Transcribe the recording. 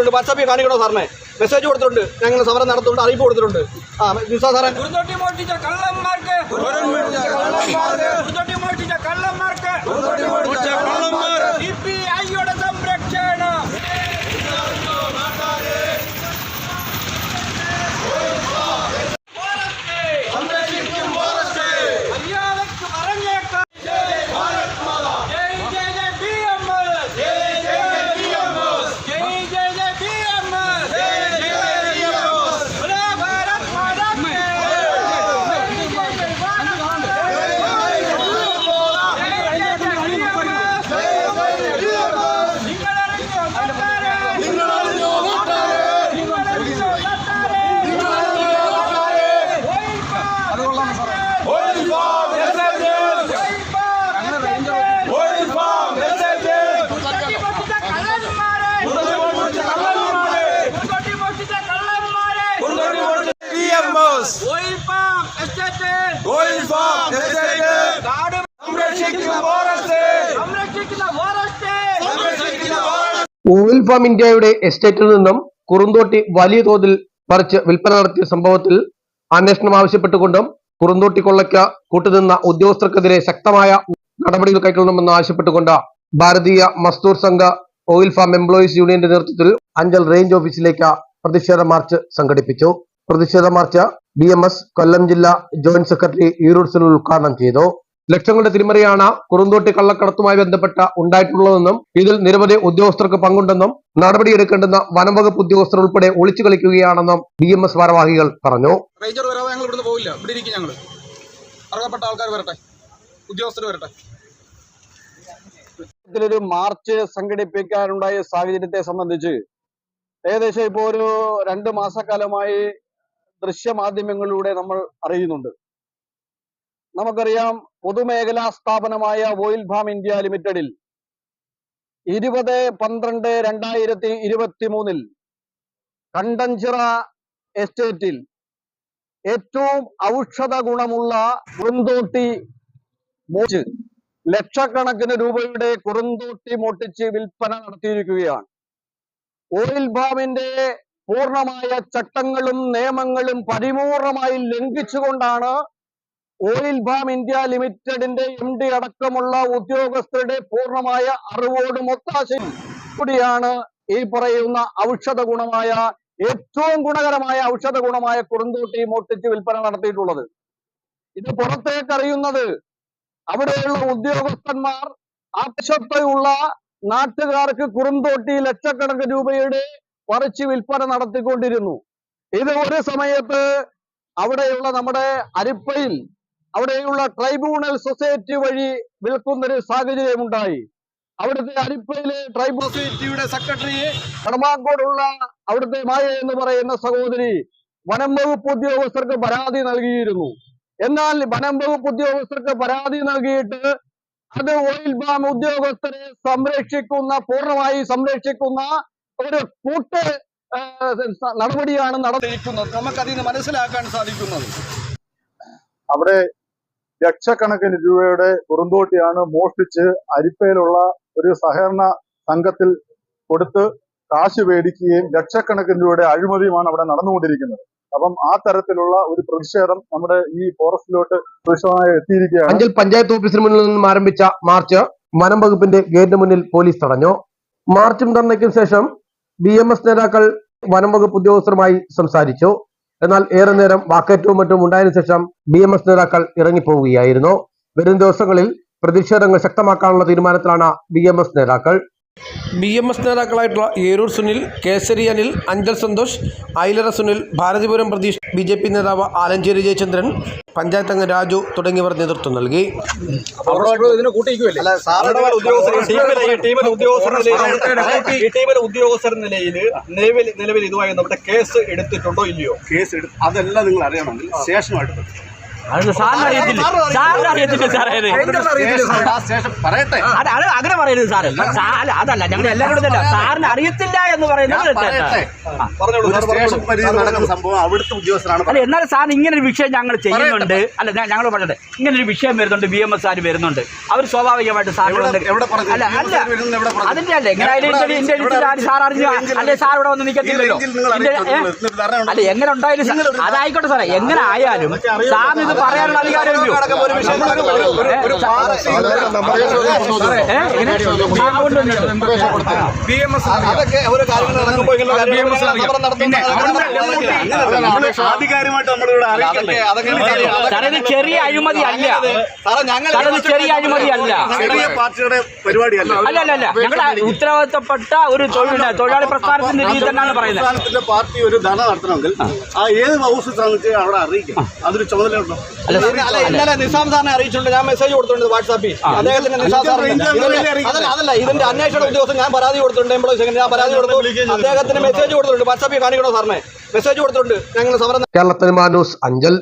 കൊടുത്തിട്ടുണ്ട്. വാട്സാപ്പിൽ കാണിക്കണോ സാറിനെ? മെസ്സേജ് കൊടുത്തിട്ടുണ്ട്. ഞങ്ങൾ സമരം നടത്തുന്നുണ്ട്. അറിയിപ്പ് കൊടുത്തിട്ടുണ്ട്. ആ നിസാ സാറേ കുറുന്തോട്ടി മോഷ്ടിച്ച കള്ളന്മാർക്ക് കുറുന്തോട്ടി മോഷ്ടിച്ച കള്ളന്മാർക്ക് സി പി ഐയുടെ സംരക്ഷണം മര്യാദയ്ക്ക് പറഞ്ഞേക്കാം ജയ് ജയ് ജയ് ബി എം എസ് ജയ് ജയ് ജയ് ബി എം എസ് ജയ് ജയ് ജയ് ബി എം എസ് ജയ് ജയ് ജയ് ബി എം എസ് ബോലോ ഭാരത് മാതാ കി നാട് സംരക്ഷിക്കുന്ന ഫോറസ്റ്റ് ഓയിൽ ഫാം ഇന്ത്യയുടെ എസ്റ്റേറ്റിൽ നിന്നും കുറുന്തോട്ടി വലിയ തോതിൽ പറിച്ച് വിൽപ്പന നടത്തിയ സംഭവത്തിൽ അന്വേഷണം ആവശ്യപ്പെട്ടുകൊണ്ടും കുറുന്തോട്ടി കൊള്ളയ്ക്ക് കൂട്ടുനിന്ന ഉദ്യോഗസ്ഥർക്കെതിരെ ശക്തമായ നടപടികൾ കൈക്കൊള്ളണമെന്ന് ആവശ്യപ്പെട്ടുകൊണ്ട് ഭാരതീയ മസ്തൂർ സംഘ ഓയിൽ ഫാം എംപ്ലോയീസ് യൂണിയന്റെ നേതൃത്വത്തിൽ അഞ്ചൽ റേഞ്ച് ഓഫീസിലേക്ക് പ്രതിഷേധ മാർച്ച് സംഘടിപ്പിച്ചു. പ്രതിഷേധ മാർച്ച് എസ് കൊല്ലം ജില്ലാ ജോയിന്റ് സെക്രട്ടറി ഈറൂഡ് സുനിൽ ഉദ്ഘാടനം ചെയ്തു. ലക്ഷങ്ങളുടെ തിരിമറിയാണ് കുറുന്തോട്ടി കള്ളക്കടത്തുമായി ബന്ധപ്പെട്ട ഉണ്ടായിട്ടുള്ളതെന്നും ഇതിൽ നിരവധി ഉദ്യോഗസ്ഥർക്ക് പങ്കുണ്ടെന്നും നടപടിയെടുക്കേണ്ടുന്ന വനംവകുപ്പ് ഉദ്യോഗസ്ഥർ ഉൾപ്പെടെ ഒളിച്ചു കളിക്കുകയാണെന്നും ബി എം എസ് ഭാരവാഹികൾ പറഞ്ഞു. റേഞ്ചർ വരാതെ ഞങ്ങൾ ഇവിടുന്ന് പോവില്ല. ഇവിടെ ഇരിക്കും ഞങ്ങൾ അർഹപ്പെട്ട ആൾക്കാർ വരട്ടെ. ഉദ്യോഗസ്ഥർ വരട്ടെ. ഇത്തരത്തിലൊരു മാർച്ച് സംഘടിപ്പിക്കാനുണ്ടായ സാഹചര്യത്തെ സംബന്ധിച്ച് ഏകദേശം ഇപ്പോ ഒരു രണ്ട് മാസക്കാലമായി ദൃശ്യമാധ്യമങ്ങളിലൂടെ നമ്മൾ അറിയുന്നുണ്ട്. നമുക്കറിയാം പൊതുമേഖലാ സ്ഥാപനമായ ഓയിൽ ഫാം ഇന്ത്യ ലിമിറ്റഡിൽ ഇരുപത് പന്ത്രണ്ട് രണ്ടായിരത്തി ഇരുപത്തി മൂന്നിൽ കണ്ടഞ്ചിറ എസ്റ്റേറ്റിൽ ഏറ്റവും ഔഷധ ഗുണമുള്ള കുറുന്തോട്ടി മോച്ച് ലക്ഷക്കണക്കിന് രൂപയുടെ കുറുന്തോട്ടി മോട്ടിച്ച് വിൽപ്പന നടത്തിയിരിക്കുകയാണ്. ഓയിൽ ഫാമിന്റെ പൂർണമായ ചട്ടങ്ങളും നിയമങ്ങളും പരിപൂർണമായി ലംഘിച്ചുകൊണ്ടാണ് ഓയിൽ ഫാം ഇന്ത്യ ലിമിറ്റഡിന്റെ എം ഡി അടക്കമുള്ള ഉദ്യോഗസ്ഥരുടെ പൂർണമായ അറിവോടും ഒത്താശയും കൂടിയാണ് ഈ പറയുന്ന ഔഷധ ഗുണമായ ഏറ്റവും ഗുണകരമായ ഔഷധ ഗുണമായ കുറുന്തോട്ടി മോട്ടിച്ച് വിൽപ്പന നടത്തിയിട്ടുള്ളത്. ഇത് പുറത്തേക്കറിയുന്നത് അവിടെയുള്ള ഉദ്യോഗസ്ഥന്മാർ ആവശ്യത്തെയുള്ള നാട്ടുകാർക്ക് കുറുന്തോട്ടി ലക്ഷക്കണക്കിന് രൂപയുടെ പറിച്ച് വിൽപ്പന നടത്തിക്കൊണ്ടിരുന്നു. ഇത് ഒരു സമയത്ത് അവിടെയുള്ള നമ്മുടെ അരിപ്പയിൽ അവിടെയുള്ള ട്രൈബ്യൂണൽ സൊസൈറ്റി വഴി വിൽക്കുന്നൊരു സാഹചര്യമുണ്ടായി. അവിടുത്തെ അരിപ്പയിലെ ട്രൈബ്യൂണൽ സൊസൈറ്റിയുടെ സെക്രട്ടറി കടമാക്കോടുള്ള അവിടുത്തെ മായ എന്ന് പറയുന്ന സഹോദരി വനം വകുപ്പ് ഉദ്യോഗസ്ഥർക്ക് പരാതി നൽകിയിരുന്നു. എന്നാൽ വനം വകുപ്പ് ഉദ്യോഗസ്ഥർക്ക് പരാതി നൽകിയിട്ട് അത് ഓയിൽ ബാം ഉദ്യോഗസ്ഥരെ സംരക്ഷിക്കുന്ന പൂർണമായി സംരക്ഷിക്കുന്ന ഒരു കൂട്ട് നടപടിയാണ് നടത്തിയിരിക്കുന്നത്. നമുക്കതിന് മനസ്സിലാക്കാൻ സാധിക്കുന്നത്. അവിടെ ലക്ഷക്കണക്കിന് രൂപയുടെ കുറുന്തോട്ടിയാണ് മോഷ്ടിച്ച് അരിപ്പയിലുള്ള ഒരു സഹകരണ സംഘത്തിൽ കൊടുത്ത് കാശ് മേടിക്കുകയും ലക്ഷക്കണക്കിന് രൂപയുടെ അഴിമതിയുമാണ് അവിടെ നടന്നുകൊണ്ടിരിക്കുന്നത്. അപ്പം ആ തരത്തിലുള്ള ഒരു പ്രതിഷേധം നമ്മുടെ ഈ ഫോറസ്റ്റിലോട്ട് പ്രതിഷേധമായി എത്തിയിരിക്കുകയാണ്. അഞ്ചൽ പഞ്ചായത്ത് ഓഫീസിന് മുന്നിൽ നിന്നും ആരംഭിച്ച മാർച്ച് വനം വകുപ്പിന്റെ ഗേറ്റിന് മുന്നിൽ പോലീസ് തടഞ്ഞു. മാർച്ചും ധർണയ്ക്കും ശേഷം ബി നേതാക്കൾ വനം വകുപ്പ് ഉദ്യോഗസ്ഥരുമായി സംസാരിച്ചു. എന്നാൽ ഏറെ നേരം വാക്കേറ്റവും മറ്റും ഉണ്ടായതിനു ശേഷം ബി എം എസ് നേതാക്കൾ ഇറങ്ങിപ്പോവുകയായിരുന്നു. വരും ദിവസങ്ങളിൽ പ്രതിഷേധങ്ങൾ ശക്തമാക്കാനുള്ള തീരുമാനത്തിലാണ് ബി എം എസ് നേതാക്കൾ. B M S നേതാക്കളായിട്ടുള്ള Eroor Sunil Kesari Anil Anchal Santhosh Ailara Sunil Bharathipuram Pratheesh B J P നേതാവ് ആലഞ്ചേരി ജയചന്ദ്രൻ പഞ്ചായത്ത് അംഗം രാജു തുടങ്ങിയവർ നേതൃത്വം നൽകി. ഇതിനെ കൂട്ടിക്കുമല്ലേ അല്ല സാറുടെ ഉദ്യോഗസ്ഥർ നിലയിൽ നിലവിൽ നിലവിൽ ഇതുമായി നമ്മുടെ കേസ് എടുത്തിട്ടുണ്ടോ ഇല്ലയോ? കേസ് അതെല്ലാം നിങ്ങൾ അറിയണമെങ്കിൽ സ്റ്റേഷനുമായിട്ട് ബന്ധപ്പെടണം. അത് സാറിന് അറിയത്തില്ല സാറിന് അറിയത്തില്ല സാറേ ഇത്. പറയട്ടെ അത് അത് അങ്ങനെ പറയരുത് സാറ് സാ- അല്ല, അതല്ല ഞങ്ങൾ എല്ലാവരും കൂടെ ഇതല്ല. സാറിന് അറിയത്തില്ല എന്ന് പറയുന്നത് തെറ്റാ. ആ. പറഞ്ഞോളൂ ഒരു സാർ സ്റ്റേഷൻ പറഞ്ഞോളൂ. പരിധി നടക്കുന്ന സംഭവം അവിടുത്തെ അല്ല എന്നാലും സാറിന് ഇങ്ങനെ ഒരു വിഷയം ഞങ്ങൾ ചെയ്യുന്നുണ്ട് അല്ല ഞങ്ങൾ പറഞ്ഞത് ഇങ്ങനെ ഒരു വിഷയം വരുന്നുണ്ട് ബി എം എസ് ആർ വരുന്നുണ്ട് അവർ സ്വാഭാവികമായിട്ട് സാർ എവിടെ- എവിടെ പറഞ്ഞു? അല്ല അല്ല BMS വരുന്നത് എവിടെ പറഞ്ഞു? അതിന്റെ അല്ല എങ്ങനെ എവിടെ അതിന്റെ അറിയിച്ചു? എവിടെ ആര് സാർ അറിഞ്ഞു എങ്കിൽ- അല്ലെ സാർ ഇവിടെ വന്ന് നിൽക്കത്തില്ലല്ലോ നിങ്ങൾ ഇന്ത്യ- അറിയിച്ചോ? ഏ? നിങ്ങൾ എന്നിട്ട് ധാരണ അല്ല എങ്ങനെ ഉണ്ടായാലും സാർ- അതായിക്കോട്ടെ സാറേ എങ്ങനെ ആയാലും സാറിന് ഇത് പറയാനുള്ള അധികാരമില്ലയോ. അതൊക്കെ ഇത് ചെറിയ അഴിമതി അല്ല ഞങ്ങൾ ചെറിയ അഴിമതി അല്ല ചെറിയ പാർട്ടിയുടെ പരിപാടിയല്ല അല്ല അല്ല അല്ല ഞങ്ങൾ ഉത്തരവാദിത്തപ്പെട്ട ഒരു തൊഴിലാളി പ്രസ്ഥാനത്തിന്റെ രീതി തന്നെയാണ് പറയുന്നത് പാർട്ടി ഒരു ധന നടത്തണമെങ്കിൽ ആ ഏത് ഹൗസ് അവിടെ അറിയിക്കും അതൊരു ചുമതലയുണ്ടോ അല്ല ഇന്ന് ഇന്നലെ നിസാം സാറിനെ അറിയിച്ചിട്ടുണ്ട്. ഞാൻ മെസ്സേജ് കൊടുത്തിട്ടുണ്ട് വാട്സാപ്പിൽ അദ്ദേഹത്തിന് നിസാം സാറിന് ഇതിന്റെ- അതല്ല അതല്ല ഇതിന്റെ അന്വേഷണ ഉദ്യോഗസ്ഥൻ ഞാൻ പരാതി കൊടുത്തിട്ടുണ്ട്. എംപ്ലോയി ഞാൻ പരാതി കൊടുത്തു. അദ്ദേഹത്തിന് മെസ്സേജ് കൊടുത്തിട്ടുണ്ട്. വാട്സാപ്പിൽ കാണിക്കണോ സാറിനെ? മെസ്സേജ് കൊടുത്തിട്ടുണ്ട്. ഞങ്ങൾ സമരം കേരളത്തിൽ മാനൂസ് അഞ്ചൽ.